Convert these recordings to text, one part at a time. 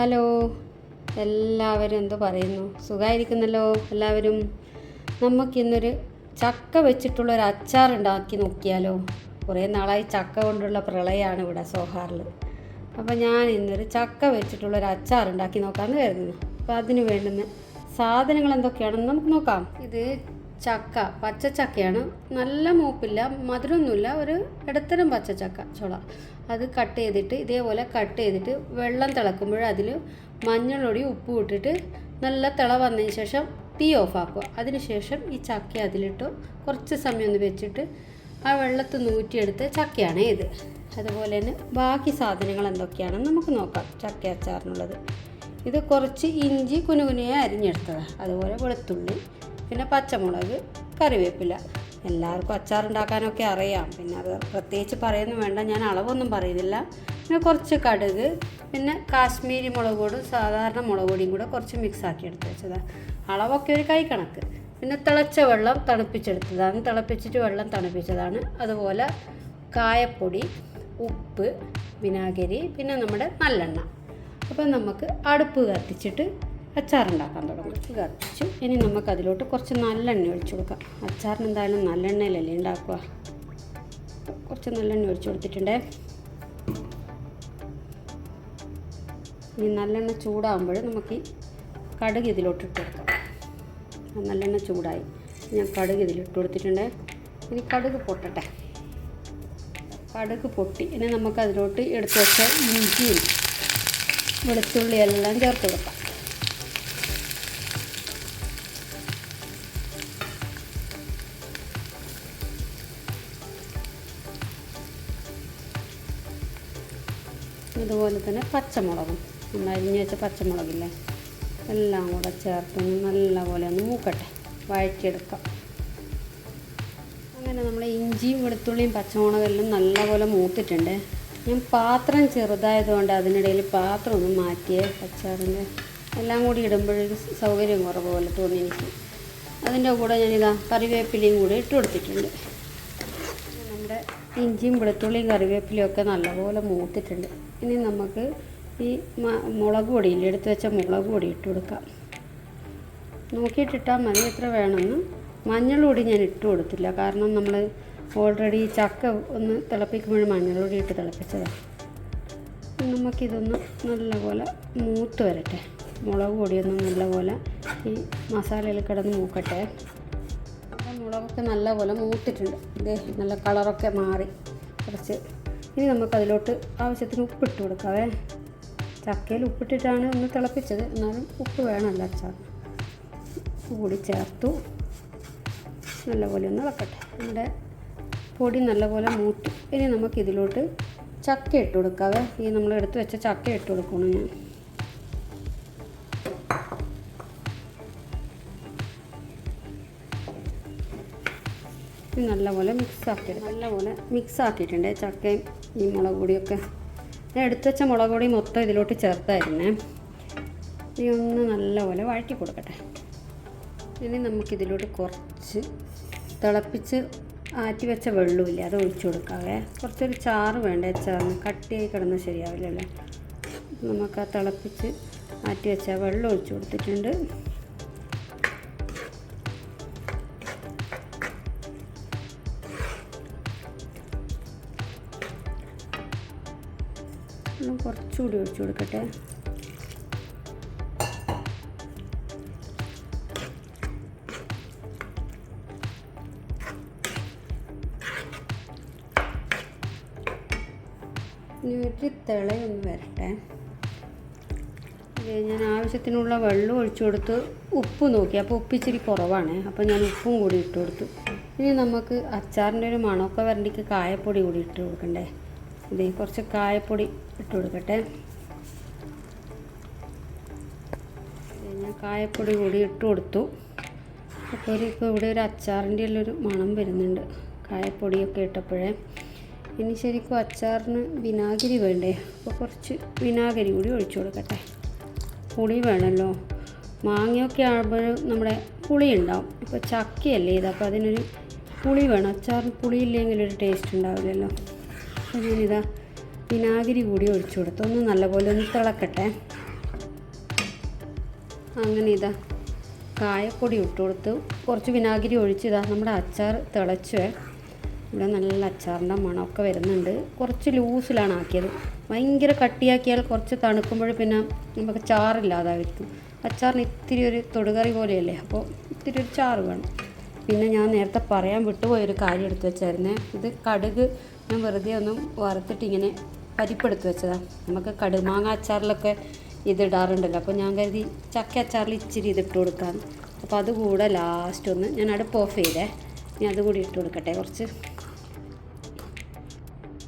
Hello. എല്ലാവരും എന്ത് പറയുന്നു? സുഖമായിരിക്കുന്നല്ലോ എല്ലാവരും? നമുക്കിന്നൊരു ചക്ക വെച്ചിട്ടുള്ള ഒരു അച്ചാർ ഉണ്ടാക്കി നോക്കിയാലോ? കുറേ നാളായി ചക്ക കൊണ്ടുള്ള പ്രളയമാണ് ഇവിടെ സോഹാറിൽ അപ്പോൾ ഞാൻ ഇന്നൊരു ചക്ക വെച്ചിട്ടുള്ള ഒരു അച്ചാർ ഉണ്ടാക്കി നോക്കാമെന്ന് കരുതുന്നു. അപ്പോൾ അതിന് വേണ്ടുന്ന സാധനങ്ങൾ എന്തൊക്കെയാണെന്ന് നമുക്ക് നോക്കാം. ഇത് ചക്ക പച്ചച്ചക്കയാണ് നല്ല മൂപ്പില്ല മധുരമൊന്നുമില്ല ഒരു ഇടത്തരം പച്ചച്ചക്ക ചുള. അത് കട്ട് ചെയ്തിട്ട് ഇതേപോലെ കട്ട് ചെയ്തിട്ട് വെള്ളം തിളക്കുമ്പോൾ അതിൽ മഞ്ഞളൊടി ഉപ്പ് ഇട്ടിട്ട് നല്ല തിള വന്നതിന് ശേഷം തീ ഓഫ് ആക്കുക. അതിനുശേഷം ഈ ചക്ക അതിലിട്ട് കുറച്ച് സമയം ഒന്ന് വെച്ചിട്ട് ആ വെള്ളത്ത് നൂറ്റിയെടുത്ത് ചക്കയാണ് ഇത്. അതുപോലെ തന്നെ ബാക്കി സാധനങ്ങൾ എന്തൊക്കെയാണെന്ന് നമുക്ക് നോക്കാം. ചക്ക അച്ചാറിനുള്ളത്. ഇത് കുറച്ച് ഇഞ്ചി കുനുകുനിയെ അരിഞ്ഞെടുത്തതാണ്. അതുപോലെ വെളുത്തുള്ളി പിന്നെ പച്ചമുളക് കറിവേപ്പില. എല്ലാവർക്കും അച്ചാറുണ്ടാക്കാനൊക്കെ അറിയാം. പിന്നെ അത് പ്രത്യേകിച്ച് പറയുന്നു വേണ്ട. ഞാൻ അളവൊന്നും പറയുന്നില്ല. പിന്നെ കുറച്ച് കടുക് പിന്നെ കാശ്മീരി മുളക് പൊടും സാധാരണ മുളക് പൊടിയും കൂടെ കുറച്ച് മിക്സ് ആക്കി എടുത്ത് വെച്ചതാണ് അളവൊക്കെ ഒരു കൈ കണക്ക്. പിന്നെ തിളച്ച വെള്ളം തണുപ്പിച്ചെടുത്തതാണ്. തിളപ്പിച്ചിട്ട് വെള്ളം തണുപ്പിച്ചതാണ്. അതുപോലെ കായപ്പൊടി ഉപ്പ് വിനാഗിരി പിന്നെ നമ്മുടെ നല്ലെണ്ണ. അപ്പം നമുക്ക് അടുപ്പ് കത്തിച്ചിട്ട് അച്ചാറുണ്ടാക്കാൻ തുടങ്ങും. കത്തിച്ചു. ഇനി നമുക്ക് അതിലോട്ട് കുറച്ച് നല്ലെണ്ണ ഒഴിച്ചു കൊടുക്കാം. അച്ചാറിന് എന്തായാലും നല്ലെണ്ണയിലല്ലേ ഉണ്ടാക്കുക? കുറച്ച് നല്ലെണ്ണ ഒഴിച്ചു കൊടുത്തിട്ടുണ്ടേ. ഇനി നല്ലെണ്ണ ചൂടാകുമ്പോൾ നമുക്ക് കടുക് ഇതിലോട്ട് ഇട്ട് കൊടുക്കാം. നല്ലെണ്ണ ചൂടായി. ഞാൻ കടുക് ഇതിലിട്ട് കൊടുത്തിട്ടുണ്ട്. ഇനി കടുക് പൊട്ടട്ടെ. കടുക് പൊട്ടി. ഇനി നമുക്ക് അതിലോട്ട് എടുത്ത് വെച്ച ഇഞ്ചിയും വെളുത്തുള്ളി എല്ലാം ചേർത്ത് കൊടുക്കാം. അതുപോലെ തന്നെ പച്ചമുളകും. നമ്മൾ അരിഞ്ഞ് വെച്ച പച്ചമുളകില്ലേ? എല്ലാം കൂടെ ചേർത്ത് നല്ലപോലെ ഒന്ന് മൂക്കട്ടെ. വഴറ്റിയെടുക്കാം. അങ്ങനെ നമ്മൾ ഇഞ്ചിയും വെളുത്തുള്ളിയും പച്ചമുളകെല്ലാം നല്ലപോലെ മൂത്തിട്ടുണ്ട്. ഞാൻ പാത്രം ചെറുതായതുകൊണ്ട് അതിനിടയിൽ പാത്രം ഒന്ന് മാറ്റിയേ അച്ചാറിന്റെ എല്ലാം കൂടി ഇടുമ്പോഴൊരു സൗകര്യം കുറവ് പോലെ തോന്നി എനിക്ക് അതിന്റെ കൂടെ ഞാനിതാ കറിവേപ്പിലയും കൂടി ഇട്ട് കൊടുത്തിട്ടുണ്ട്. നമ്മുടെ ഇഞ്ചിയും വെളുത്തുള്ളിയും കറിവേപ്പിലയും ഒക്കെ നല്ലപോലെ മൂത്തിട്ടുണ്ട്. ഇനി നമുക്ക് ഈ മുളക് പൊടിയിൽ എടുത്ത് വെച്ച മുളക് പൊടി ഇട്ട് കൊടുക്കാം. നോക്കിയിട്ടിട്ടാൽ മതി എത്ര വേണമെന്ന്. മഞ്ഞൾ പൊടി ഞാൻ ഇട്ട് കൊടുത്തില്ല. കാരണം നമ്മൾ ഓൾറെഡി ചക്ക ഒന്ന് തിളപ്പിക്കുമ്പോൾ മഞ്ഞൾ പൊടി ഇട്ട് തിളപ്പിച്ചതാണ് നമുക്കിതൊന്ന് നല്ലപോലെ മൂത്ത് വരട്ടെ. മുളക് പൊടിയൊന്ന് നല്ലപോലെ ഈ മസാലയിൽ കിടന്ന് മൂക്കട്ടെ. മുളകൊക്കെ നല്ലപോലെ മൂട്ടിട്ടുണ്ട് ഇതേ നല്ല കളറൊക്കെ മാറി. കുറച്ച്. ഇനി നമുക്കതിലോട്ട് ആവശ്യത്തിന് ഉപ്പിട്ട് കൊടുക്കാവേ. ചക്കയിൽ ഉപ്പിട്ടിട്ടാണ് ഒന്ന് തിളപ്പിച്ചത്. എന്നാലും ഉപ്പ് വേണമല്ല അച്ചാർ കൂടി ചേർത്തു. നല്ലപോലെ ഒന്ന് വെക്കട്ടെ നമ്മുടെ പൊടി നല്ലപോലെ മൂട്ടി ഇനി നമുക്കിതിലോട്ട് ചക്ക ഇട്ട് കൊടുക്കാവേ. ഈ നമ്മൾ എടുത്ത് വെച്ച ചക്ക ഇട്ട് കൊടുക്കണം ഞാൻ. ഇത് നല്ലപോലെ മിക്സ് ആക്കിയത് നല്ലപോലെ മിക്സ് ആക്കിയിട്ടുണ്ട്. ചക്കയും ഈ മുളക് പൊടിയൊക്കെ. ഞാൻ എടുത്ത് വെച്ച മുളക് പൊടി മൊത്തം ഇതിലോട്ട് ചേർത്തായിരുന്നേ. ഇനി ഒന്ന് നല്ലപോലെ വഴറ്റി കൊടുക്കട്ടെ. ഇനി നമുക്കിതിലോട്ട് കുറച്ച് തിളപ്പിച്ച് ആറ്റി വെച്ച വെള്ളമില്ല അത് ഒഴിച്ചു കൊടുക്കാവേ. കുറച്ചൊരു ചാറ് വേണ്ടേ ചാറിന് കട്ടിയായി കിടന്നാൽ ശരിയാവില്ലല്ലോ. നമുക്ക് ആ തിളപ്പിച്ച് ആറ്റി വെച്ച വെള്ളം ഒഴിച്ചു കൊടുത്തിട്ടുണ്ട്. കുറച്ചുകൂടി ഒഴിച്ചു കൊടുക്കട്ടെ. ഇനി ഒരു തിളയൊന്ന് വരട്ടെ. ഞാൻ ആവശ്യത്തിനുള്ള വെള്ളം ഒഴിച്ചു കൊടുത്ത് ഉപ്പ് നോക്കി. അപ്പോൾ ഉപ്പ് ഇച്ചിരി കുറവാണ്. അപ്പോൾ ഞാൻ ഉപ്പും കൂടി ഇട്ട് കൊടുത്തു. ഇനി നമുക്ക് അച്ചാറിന്റെ ഒരു മണമൊക്കെ വരണ്ടിക്ക് കായപ്പൊടി കൂടി ഇട്ട് കൊടുക്കണ്ടേ? ഇതേ കുറച്ച് കായപ്പൊടി ഇട്ട് കൊടുക്കട്ടെ. ഞാൻ കായപ്പൊടി കൂടി ഇട്ട് കൊടുത്തു. അപ്പോൾ ഒരു ഇപ്പോൾ ഇവിടെ ഒരു അച്ചാറിന്റെ ഉള്ളൊരു മണം വരുന്നുണ്ട്. കായപ്പൊടിയൊക്കെ ഇട്ടപ്പോഴേ. ഇനി ശരിക്കും അച്ചാറിന് വിനാഗിരി വേണ്ടേ? അപ്പോൾ കുറച്ച് വിനാഗിരി കൂടി ഒഴിച്ചു കൊടുക്കട്ടെ. പുളി വേണമല്ലോ. മാങ്ങയൊക്കെ ആകുമ്പോഴും നമ്മുടെ പുളി ഉണ്ടാവും. ഇപ്പോൾ ചക്കയല്ലേ ഇത്? അപ്പോൾ അതിനൊരു പുളി വേണം. അച്ചാറിന് പുളിയില്ലെങ്കിൽ ഒരു ടേസ്റ്റ് ഉണ്ടാവില്ലല്ലോ. ഞാനിതാ വിനാഗിരി കൂടി ഒഴിച്ചു കൊടുത്തു. ഒന്ന് നല്ലപോലെ ഒന്ന് തിളക്കട്ടെ. അങ്ങനെ ഇതാ കായപ്പൊടി ഇട്ട് കൊടുത്തു. കുറച്ച് വിനാഗിരി ഒഴിച്ചിതാ നമ്മുടെ അച്ചാർ തിളച്ചേ. ഇവിടെ നല്ല അച്ചാറിന്റെ മണമൊക്കെ വരുന്നുണ്ട്. കുറച്ച് ലൂസിലാണ് ആക്കിയത്. ഭയങ്കര കട്ടിയാക്കിയാൽ കുറച്ച് തണുക്കുമ്പോൾ പിന്നെ നമുക്ക് ചാറില്ലാതായിരിക്കും. അച്ചാറിന് ഇത്തിരി ഒരു തൊടുകറി പോലെയല്ലേ? അപ്പോൾ ഇത്തിരി ഒരു ചാറ് വേണം. പിന്നെ ഞാൻ നേരത്തെ പറയാൻ വിട്ടുപോയൊരു കാര്യം എടുത്ത് വെച്ചായിരുന്നേ. ഇത് കടുക് ഞാൻ വെറുതെ ഒന്നും വറുത്തിട്ട് ഇങ്ങനെ പരിപ്പെടുത്ത് വെച്ചതാണ് നമുക്ക് കടുമാങ്ങ അച്ചാറിലൊക്കെ ഇതിടാറുണ്ടല്ലോ അപ്പോൾ ഞാൻ കരുതി ചക്ക അച്ചാറിൽ ഇച്ചിരി ഇതിട്ട് കൊടുക്കാം. അപ്പോൾ അതുകൂടെ ലാസ്റ്റ് ഒന്ന് ഞാൻ അടുപ്പ് ഓഫ് ചെയ്തേ. ഇനി അതുകൂടി ഇട്ട് കൊടുക്കട്ടെ കുറച്ച്.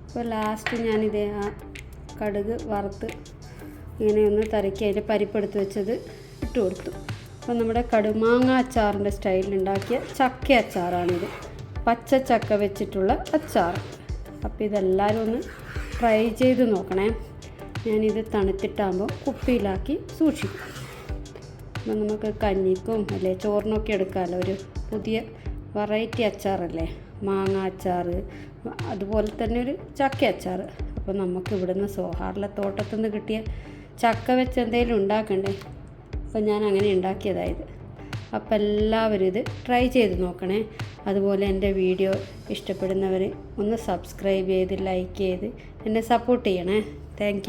അപ്പോൾ ലാസ്റ്റ് ഞാനിത് ആ കടുക് വറുത്ത് ഇങ്ങനെ ഒന്ന് തരക്കി അതിന്റെ പരിപ്പെടുത്ത് വെച്ചത് ഇട്ട് കൊടുത്തു. അപ്പോൾ നമ്മുടെ കടുമാങ്ങ അച്ചാറിന്റെ സ്റ്റൈലിൽ ഉണ്ടാക്കിയ ചക്ക അച്ചാറാണിത്. പച്ച ചക്ക വെച്ചിട്ടുള്ള അച്ചാർ. അപ്പോൾ ഇതെല്ലാവരും ഒന്ന് ട്രൈ ചെയ്ത് നോക്കണേ. ഞാനിത് തണുത്തിട്ടാകുമ്പോൾ കുപ്പിയിലാക്കി സൂക്ഷിക്കും. അപ്പം നമുക്ക് കഞ്ഞിക്കും അല്ലേ ചോറിനൊക്കെ എടുക്കാമല്ലോ. ഒരു പുതിയ വെറൈറ്റി അച്ചാറല്ലേ മാങ്ങ അച്ചാർ അതുപോലെ തന്നെ ഒരു ചക്ക അച്ചാർ. അപ്പോൾ നമുക്ക് ഇവിടുന്ന് സോഹാറിലെ തോട്ടത്തുനിന്ന് കിട്ടിയ ചക്ക വെച്ച് എന്തെങ്കിലും ഉണ്ടാക്കണ്ടേ? അപ്പം ഞാൻ അങ്ങനെ ഉണ്ടാക്കിയതായത് അപ്പോൾ എല്ലാവരും ഇത് ട്രൈ ചെയ്ത് നോക്കണേ. അതുപോലെ എന്റെ വീഡിയോ ഇഷ്ടപ്പെടുന്നവർ ഒന്ന് സബ്സ്ക്രൈബ് ചെയ്ത് ലൈക്ക് ചെയ്ത് എന്നെ സപ്പോർട്ട് ചെയ്യണേ. താങ്ക്